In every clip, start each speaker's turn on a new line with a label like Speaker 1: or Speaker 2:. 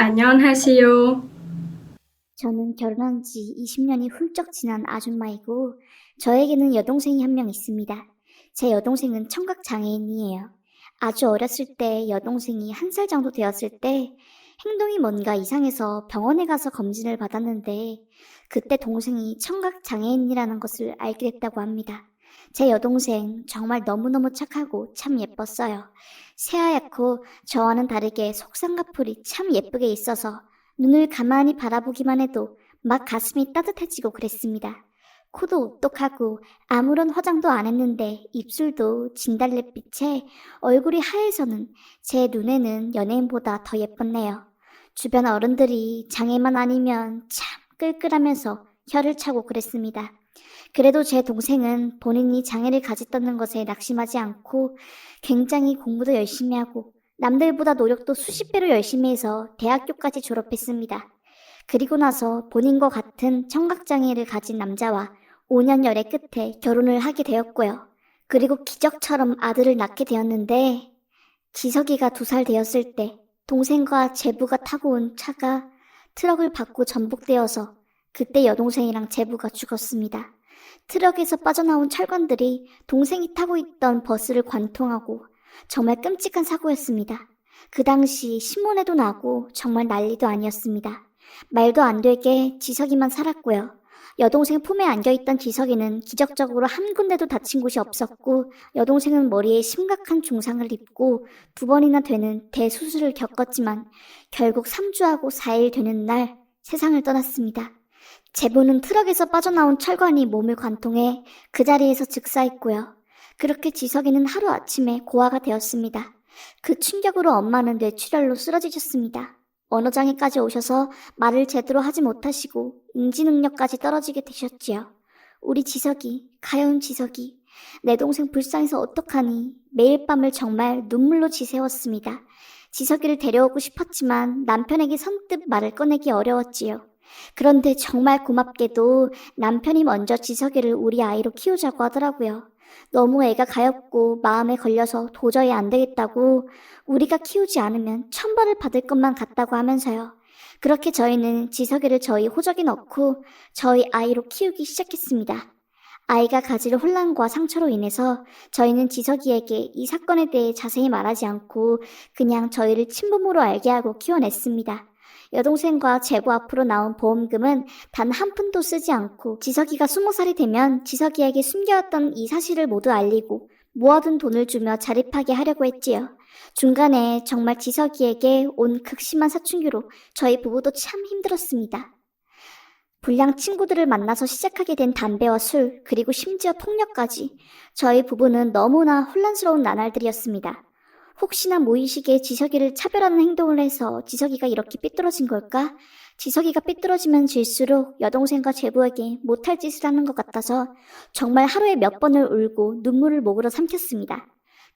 Speaker 1: 안녕하세요.
Speaker 2: 저는 결혼한 지 20년이 훌쩍 지난 아줌마이고 저에게는 여동생이 한 명 있습니다. 제 여동생은 청각 장애인이에요. 아주 어렸을 때 여동생이 한 살 정도 되었을 때 행동이 뭔가 이상해서 병원에 가서 검진을 받았는데 그때 동생이 청각 장애인이라는 것을 알게 됐다고 합니다. 제 여동생 정말 너무너무 착하고 참 예뻤어요. 새하얗고 저와는 다르게 속쌍꺼풀이 참 예쁘게 있어서 눈을 가만히 바라보기만 해도 막 가슴이 따뜻해지고 그랬습니다. 코도 오똑하고 아무런 화장도 안 했는데 입술도 진달래빛에 얼굴이 하얘서는 제 눈에는 연예인보다 더 예뻤네요. 주변 어른들이 장애만 아니면 참 끌끌하면서 혀를 차고 그랬습니다. 그래도 제 동생은 본인이 장애를 가졌다는 것에 낙심하지 않고 굉장히 공부도 열심히 하고 남들보다 노력도 수십 배로 열심히 해서 대학교까지 졸업했습니다. 그리고 나서 본인과 같은 청각장애를 가진 남자와 5년 열애 끝에 결혼을 하게 되었고요. 그리고 기적처럼 아들을 낳게 되었는데 지석이가 두 살 되었을 때 동생과 제부가 타고 온 차가 트럭을 받고 전복되어서 그때 여동생이랑 제부가 죽었습니다. 트럭에서 빠져나온 철관들이 동생이 타고 있던 버스를 관통하고 정말 끔찍한 사고였습니다. 그 당시 신문에도 나고 정말 난리도 아니었습니다. 말도 안 되게 지석이만 살았고요. 여동생 품에 안겨있던 지석이는 기적적으로 한 군데도 다친 곳이 없었고 여동생은 머리에 심각한 중상을 입고 두 번이나 되는 대수술을 겪었지만 결국 3주하고 4일 되는 날 세상을 떠났습니다. 제부는 트럭에서 빠져나온 철관이 몸을 관통해 그 자리에서 즉사했고요. 그렇게 지석이는 하루아침에 고아가 되었습니다. 그 충격으로 엄마는 뇌출혈로 쓰러지셨습니다. 언어장애까지 오셔서 말을 제대로 하지 못하시고 인지 능력까지 떨어지게 되셨지요. 우리 지석이, 가여운 지석이, 내 동생 불쌍해서 어떡하니 매일 밤을 정말 눈물로 지새웠습니다. 지석이를 데려오고 싶었지만 남편에게 선뜻 말을 꺼내기 어려웠지요. 그런데 정말 고맙게도 남편이 먼저 지석이를 우리 아이로 키우자고 하더라고요. 너무 애가 가엽고 마음에 걸려서 도저히 안 되겠다고 우리가 키우지 않으면 천벌을 받을 것만 같다고 하면서요. 그렇게 저희는 지석이를 저희 호적에 넣고 저희 아이로 키우기 시작했습니다. 아이가 가질 혼란과 상처로 인해서 저희는 지석이에게 이 사건에 대해 자세히 말하지 않고 그냥 저희를 친부모로 알게 하고 키워냈습니다. 여동생과 제부 앞으로 나온 보험금은 단 한 푼도 쓰지 않고 지석이가 스무 살이 되면 지석이에게 숨겨왔던 이 사실을 모두 알리고 모아둔 돈을 주며 자립하게 하려고 했지요. 중간에 정말 지석이에게 온 극심한 사춘기로 저희 부부도 참 힘들었습니다. 불량 친구들을 만나서 시작하게 된 담배와 술, 그리고 심지어 폭력까지 저희 부부는 너무나 혼란스러운 나날들이었습니다. 혹시나 모의식에 지석이를 차별하는 행동을 해서 지석이가 이렇게 삐뚤어진 걸까? 지석이가 삐뚤어지면 질수록 여동생과 제부에게 못할 짓을 하는 것 같아서 정말 하루에 몇 번을 울고 눈물을 목으로 삼켰습니다.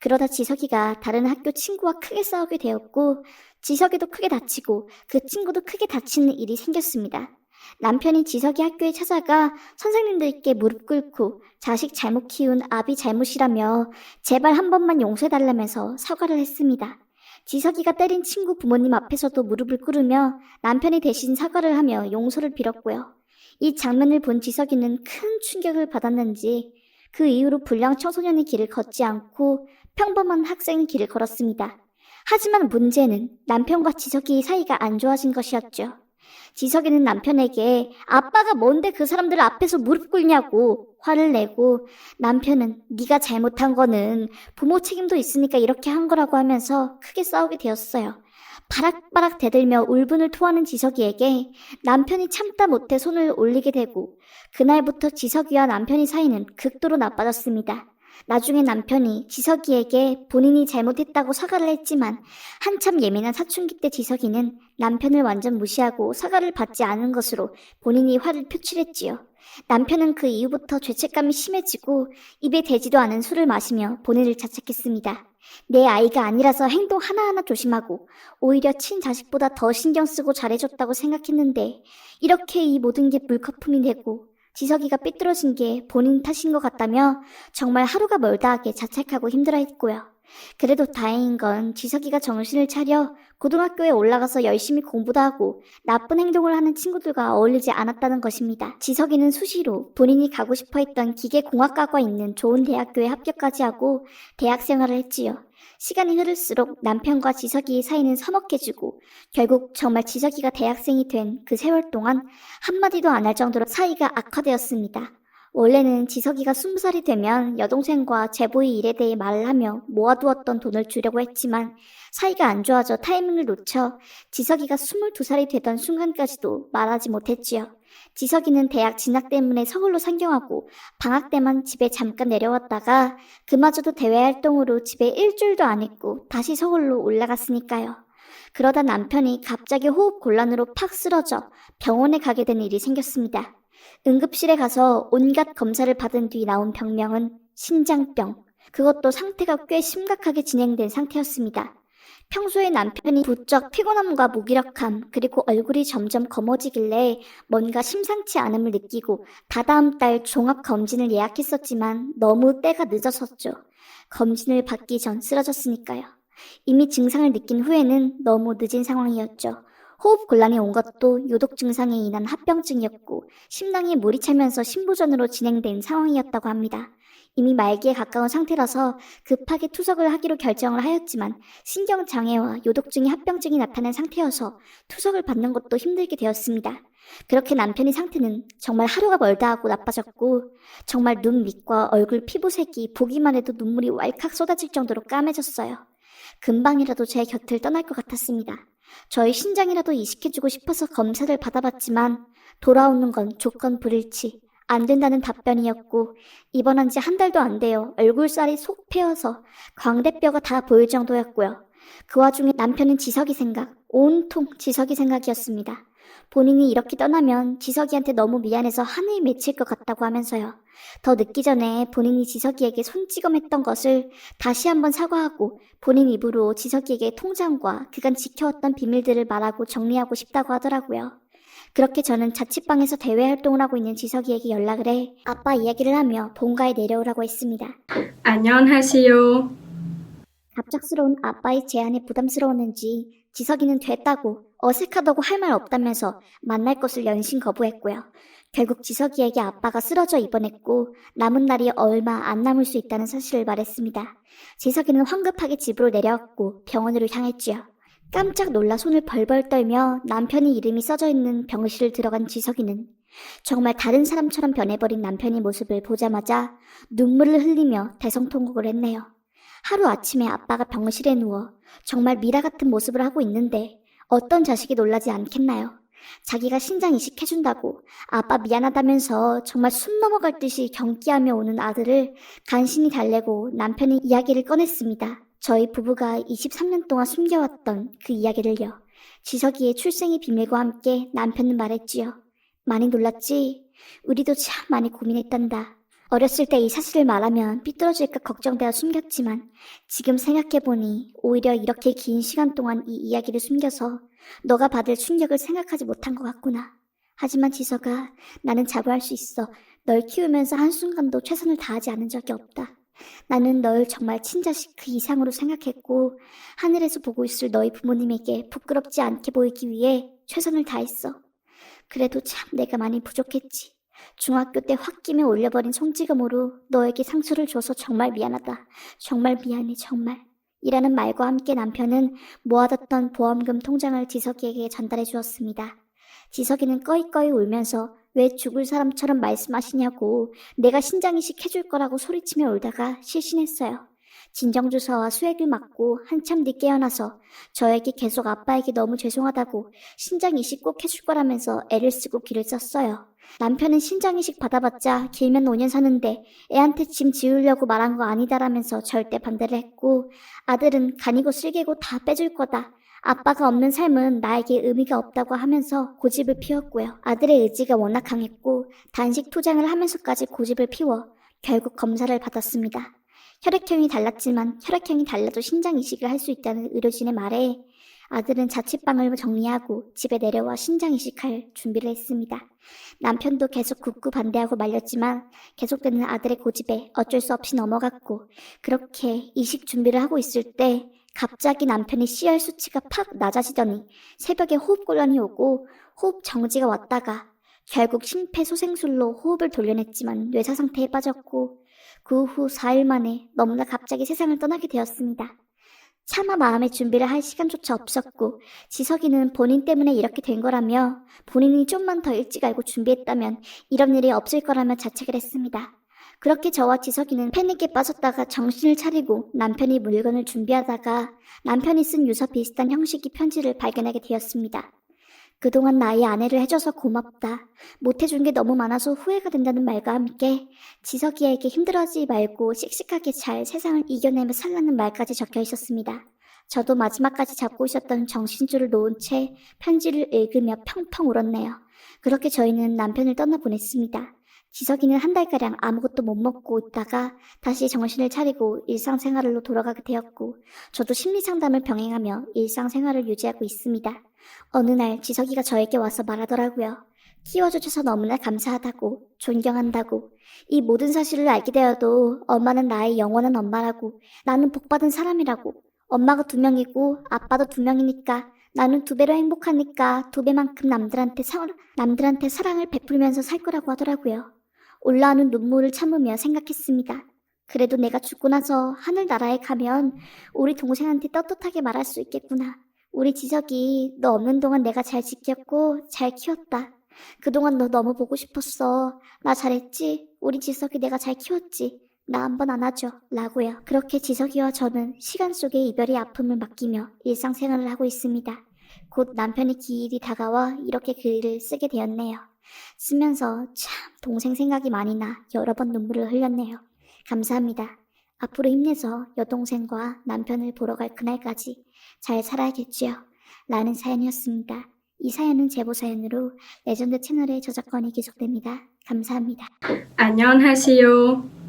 Speaker 2: 그러다 지석이가 다른 학교 친구와 크게 싸우게 되었고 지석이도 크게 다치고 그 친구도 크게 다치는 일이 생겼습니다. 남편이 지석이 학교에 찾아가 선생님들께 무릎 꿇고 자식 잘못 키운 아비 잘못이라며 제발 한 번만 용서해달라면서 사과를 했습니다. 지석이가 때린 친구 부모님 앞에서도 무릎을 꿇으며 남편이 대신 사과를 하며 용서를 빌었고요. 이 장면을 본 지석이는 큰 충격을 받았는지 그 이후로 불량 청소년의 길을 걷지 않고 평범한 학생의 길을 걸었습니다. 하지만 문제는 남편과 지석이의 사이가 안 좋아진 것이었죠. 지석이는 남편에게 아빠가 뭔데 그 사람들 앞에서 무릎 꿇냐고 화를 내고 남편은 네가 잘못한 거는 부모 책임도 있으니까 이렇게 한 거라고 하면서 크게 싸우게 되었어요. 바락바락 대들며 울분을 토하는 지석이에게 남편이 참다 못해 손을 올리게 되고 그날부터 지석이와 남편의 사이는 극도로 나빠졌습니다. 나중에 남편이 지석이에게 본인이 잘못했다고 사과를 했지만 한참 예민한 사춘기 때 지석이는 남편을 완전 무시하고 사과를 받지 않은 것으로 본인이 화를 표출했지요. 남편은 그 이후부터 죄책감이 심해지고 입에 대지도 않은 술을 마시며 본인을 자책했습니다. 내 아이가 아니라서 행동 하나하나 조심하고 오히려 친자식보다 더 신경 쓰고 잘해줬다고 생각했는데 이렇게 이 모든 게 물거품이 되고 지석이가 삐뚤어진 게 본인 탓인 것 같다며 정말 하루가 멀다 하게 자책하고 힘들어했고요. 그래도 다행인 건 지석이가 정신을 차려 고등학교에 올라가서 열심히 공부도 하고 나쁜 행동을 하는 친구들과 어울리지 않았다는 것입니다. 지석이는 수시로 본인이 가고 싶어 했던 기계공학과가 있는 좋은 대학교에 합격까지 하고 대학 생활을 했지요. 시간이 흐를수록 남편과 지석이의 사이는 서먹해지고 결국 정말 지석이가 대학생이 된 그 세월 동안 한마디도 안 할 정도로 사이가 악화되었습니다. 원래는 지석이가 스무 살이 되면 여동생과 제보의 일에 대해 말을 하며 모아두었던 돈을 주려고 했지만 사이가 안 좋아져 타이밍을 놓쳐 지석이가 스물두 살이 되던 순간까지도 말하지 못했지요. 지석이는 대학 진학 때문에 서울로 상경하고 방학 때만 집에 잠깐 내려왔다가 그마저도 대외 활동으로 집에 일주일도 안 있고 다시 서울로 올라갔으니까요. 그러다 남편이 갑자기 호흡 곤란으로 팍 쓰러져 병원에 가게 된 일이 생겼습니다. 응급실에 가서 온갖 검사를 받은 뒤 나온 병명은 신장병. 그것도 상태가 꽤 심각하게 진행된 상태였습니다. 평소에 남편이 부쩍 피곤함과 무기력함, 그리고 얼굴이 점점 검어지길래 뭔가 심상치 않음을 느끼고 다다음 달 종합 검진을 예약했었지만 너무 때가 늦었었죠. 검진을 받기 전 쓰러졌으니까요. 이미 증상을 느낀 후에는 너무 늦은 상황이었죠. 호흡 곤란이 온 것도 요독 증상에 인한 합병증이었고 심낭에 물이 차면서 신부전으로 진행된 상황이었다고 합니다. 이미 말기에 가까운 상태라서 급하게 투석을 하기로 결정을 하였지만 신경장애와 요독증이 합병증이 나타난 상태여서 투석을 받는 것도 힘들게 되었습니다. 그렇게 남편의 상태는 정말 하루가 멀다 하고 나빠졌고 정말 눈 밑과 얼굴 피부색이 보기만 해도 눈물이 왈칵 쏟아질 정도로 까매졌어요. 금방이라도 제 곁을 떠날 것 같았습니다. 저희 신장이라도 이식해주고 싶어서 검사를 받아봤지만 돌아오는 건 조건 불일치. 안 된다는 답변이었고 입원한 지 한 달도 안 돼요. 얼굴살이 속 패여서 광대뼈가 다 보일 정도였고요. 그 와중에 남편은 지석이 생각, 온통 지석이 생각이었습니다. 본인이 이렇게 떠나면 지석이한테 너무 미안해서 하늘이 맺힐 것 같다고 하면서요. 더 늦기 전에 본인이 지석이에게 손찌검했던 것을 다시 한번 사과하고 본인 입으로 지석이에게 통장과 그간 지켜왔던 비밀들을 말하고 정리하고 싶다고 하더라고요. 그렇게 저는 자취방에서 대외 활동을 하고 있는 지석이에게 연락을 해 아빠 이야기를 하며 본가에 내려오라고 했습니다.
Speaker 1: 안녕하세요.
Speaker 2: 갑작스러운 아빠의 제안에 부담스러웠는지 지석이는 됐다고 어색하다고 할 말 없다면서 만날 것을 연신 거부했고요. 결국 지석이에게 아빠가 쓰러져 입원했고 남은 날이 얼마 안 남을 수 있다는 사실을 말했습니다. 지석이는 황급하게 집으로 내려왔고 병원으로 향했지요. 깜짝 놀라 손을 벌벌 떨며 남편의 이름이 써져 있는 병실을 들어간 지석이는 정말 다른 사람처럼 변해버린 남편의 모습을 보자마자 눈물을 흘리며 대성통곡을 했네요. 하루 아침에 아빠가 병실에 누워 정말 미라 같은 모습을 하고 있는데 어떤 자식이 놀라지 않겠나요? 자기가 신장 이식해준다고 아빠 미안하다면서 정말 숨 넘어갈 듯이 경기하며 오는 아들을 간신히 달래고 남편이 이야기를 꺼냈습니다. 저희 부부가 23년 동안 숨겨왔던 그 이야기를요. 지석이의 출생의 비밀과 함께 남편은 말했지요. 많이 놀랐지? 우리도 참 많이 고민했단다. 어렸을 때 이 사실을 말하면 삐뚤어질까 걱정되어 숨겼지만 지금 생각해보니 오히려 이렇게 긴 시간 동안 이 이야기를 숨겨서 너가 받을 충격을 생각하지 못한 것 같구나. 하지만 지석아, 나는 자부할 수 있어. 널 키우면서 한순간도 최선을 다하지 않은 적이 없다. 나는 널 정말 친자식 그 이상으로 생각했고 하늘에서 보고 있을 너희 부모님에게 부끄럽지 않게 보이기 위해 최선을 다했어. 그래도 참 내가 많이 부족했지. 중학교 때 홧김에 올려버린 송지금으로 너에게 상처를 줘서 정말 미안하다. 정말 미안해 정말. 이라는 말과 함께 남편은 모아뒀던 보험금 통장을 지석이에게 전달해 주었습니다. 지석이는 꺼이꺼이 울면서 왜 죽을 사람처럼 말씀하시냐고 내가 신장이식 해줄 거라고 소리치며 울다가 실신했어요. 진정주사와 수액을 맞고 한참 뒤 깨어나서 저에게 계속 아빠에게 너무 죄송하다고 신장 이식 꼭 해줄 거라면서 애를 쓰고 길을 썼어요. 남편은 신장 이식 받아봤자 길면 5년 사는데 애한테 짐 지우려고 말한 거 아니다라면서 절대 반대를 했고 아들은 간이고 쓸개고 다 빼줄 거다. 아빠가 없는 삶은 나에게 의미가 없다고 하면서 고집을 피웠고요. 아들의 의지가 워낙 강했고 단식 투쟁을 하면서까지 고집을 피워 결국 검사를 받았습니다. 혈액형이 달랐지만 혈액형이 달라도 신장 이식을 할 수 있다는 의료진의 말에 아들은 자취방을 정리하고 집에 내려와 신장 이식할 준비를 했습니다. 남편도 계속 굳고 반대하고 말렸지만 계속되는 아들의 고집에 어쩔 수 없이 넘어갔고 그렇게 이식 준비를 하고 있을 때 갑자기 남편의 CR 수치가 팍 낮아지더니 새벽에 호흡곤란이 오고 호흡 정지가 왔다가 결국 심폐소생술로 호흡을 돌려냈지만 뇌사 상태에 빠졌고 그 후 4일 만에 너무나 갑자기 세상을 떠나게 되었습니다. 차마 마음의 준비를 할 시간조차 없었고 지석이는 본인 때문에 이렇게 된 거라며 본인이 좀만 더 일찍 알고 준비했다면 이런 일이 없을 거라며 자책을 했습니다. 그렇게 저와 지석이는 패닉에 빠졌다가 정신을 차리고 남편이 물건을 준비하다가 남편이 쓴 유서 비슷한 형식의 편지를 발견하게 되었습니다. 그동안 나의 아내를 해줘서 고맙다. 못해준 게 너무 많아서 후회가 된다는 말과 함께 지석이에게 힘들어하지 말고 씩씩하게 잘 세상을 이겨내며 살라는 말까지 적혀 있었습니다. 저도 마지막까지 잡고 있었던 정신줄을 놓은 채 편지를 읽으며 펑펑 울었네요. 그렇게 저희는 남편을 떠나보냈습니다. 지석이는 한 달가량 아무것도 못 먹고 있다가 다시 정신을 차리고 일상생활로 돌아가게 되었고 저도 심리상담을 병행하며 일상생활을 유지하고 있습니다. 어느 날 지석이가 저에게 와서 말하더라고요. 키워주셔서 너무나 감사하다고, 존경한다고, 이 모든 사실을 알게 되어도 엄마는 나의 영원한 엄마라고, 나는 복받은 사람이라고, 엄마가 두 명이고 아빠도 두 명이니까 나는 두 배로 행복하니까 두 배만큼 남들한테 사, 남들한테 사랑을 베풀면서 살 거라고 하더라고요. 올라오는 눈물을 참으며 생각했습니다. 그래도 내가 죽고 나서 하늘나라에 가면 우리 동생한테 떳떳하게 말할 수 있겠구나. 우리 지석이 너 없는 동안 내가 잘 지켰고 잘 키웠다. 그동안 너 너무 보고 싶었어. 나 잘했지? 우리 지석이 내가 잘 키웠지? 나 한번 안아줘. 라고요. 그렇게 지석이와 저는 시간 속에 이별의 아픔을 맡기며 일상생활을 하고 있습니다. 곧 남편의 기일이 다가와 이렇게 글을 쓰게 되었네요. 쓰면서 참 동생 생각이 많이 나 여러 번 눈물을 흘렸네요. 감사합니다. 앞으로 힘내서 여동생과 남편을 보러 갈 그날까지 잘 살아야겠지요. 라는 사연이었습니다. 이 사연은 제보 사연으로 레전드 채널의 저작권이 기속됩니다. 감사합니다.
Speaker 1: 안녕하세요.